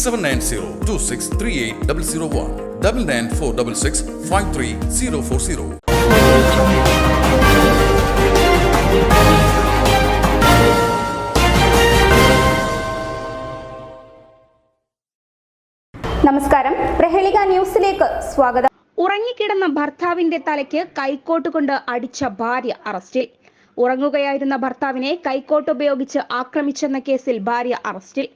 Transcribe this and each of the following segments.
Seven nine zero two six three eight double zero one double nine four double six five three zero four zero നമസ്കാരം. പ്രഹേളിക ന്യൂസിലേക്ക് സ്വാഗതം. ഉറങ്ങിക്കിടന്ന ഭർത്താവിന്റെ തലയ്ക്ക് കൈക്കോട്ട് കൊണ്ട് അടിച്ച ഭാര്യ അറസ്റ്റിൽ. ഉറങ്ങുകയായിരുന്ന ഭർത്താവിനെ കൈക്കോട്ട് ഉപയോഗിച്ച് ആക്രമിച്ചെന്ന കേസിൽ ഭാര്യ അറസ്റ്റിൽ.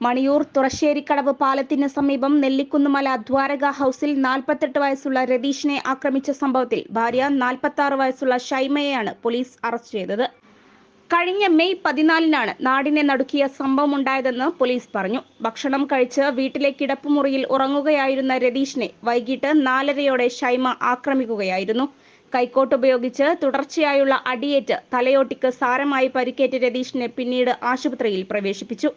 മണിയൂർ തുറശ്ശേരിക്കടവ് പാലത്തിന് സമീപം നെല്ലിക്കുന്നുമല ദ്വാരക ഹൌസിൽ നാൽപ്പത്തെട്ട് വയസ്സുള്ള രതീഷിനെ ആക്രമിച്ച സംഭവത്തിൽ ഭാര്യ നാൽപ്പത്തി ആറ് വയസ്സുള്ള ഷൈമയെയാണ് പോലീസ് അറസ്റ്റ് ചെയ്തത്. കഴിഞ്ഞ മെയ് പതിനാലിനാണ് നാടിനെ നടുക്കിയ സംഭവം ഉണ്ടായതെന്ന് പോലീസ് പറഞ്ഞു. ഭക്ഷണം കഴിച്ച് വീട്ടിലെ കിടപ്പുമുറിയിൽ ഉറങ്ങുകയായിരുന്ന രതീഷിനെ വൈകിട്ട് നാലരയോടെ ഷൈമ ആക്രമിക്കുകയായിരുന്നു. കൈക്കോട്ട് ഉപയോഗിച്ച് തുടർച്ചയായുള്ള അടിയേറ്റ് തലയോട്ടിക്ക് സാരമായി പരിക്കേറ്റ രതീഷിനെ പിന്നീട് ആശുപത്രിയിൽ പ്രവേശിപ്പിച്ചു.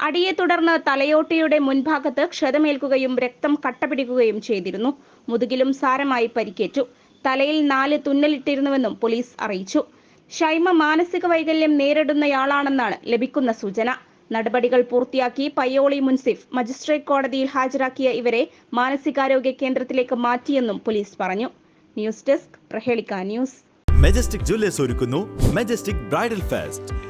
അടിയെ തുടർന്ന് തലയോട്ടിയുടെ മുൻഭാഗത്ത് ക്ഷതമേൽക്കുകയും രക്തം കട്ടപിടിക്കുകയും ചെയ്തിരുന്നു. മുതുകിലും സാരമായി പരിക്കേറ്റു. തലയിൽ നാല് തുന്നലിട്ടിരുന്നുവെന്നും പോലീസ് അറിയിച്ചു. ഷൈമ മാനസിക വൈകല്യം നേരിടുന്നയാളാണെന്നാണ് ലഭിക്കുന്ന സൂചന. നടപടികൾ പൂർത്തിയാക്കി പയ്യോളി മുൻസിഫ് മജിസ്ട്രേറ്റ് കോടതിയിൽ ഹാജരാക്കിയ ഇവരെ മാനസികാരോഗ്യ കേന്ദ്രത്തിലേക്ക് മാറ്റിയെന്നും പോലീസ് പറഞ്ഞു. News desk Prahelika news. Majestic jewellers ഒരുക്കുന്നു. Majestic bridal fest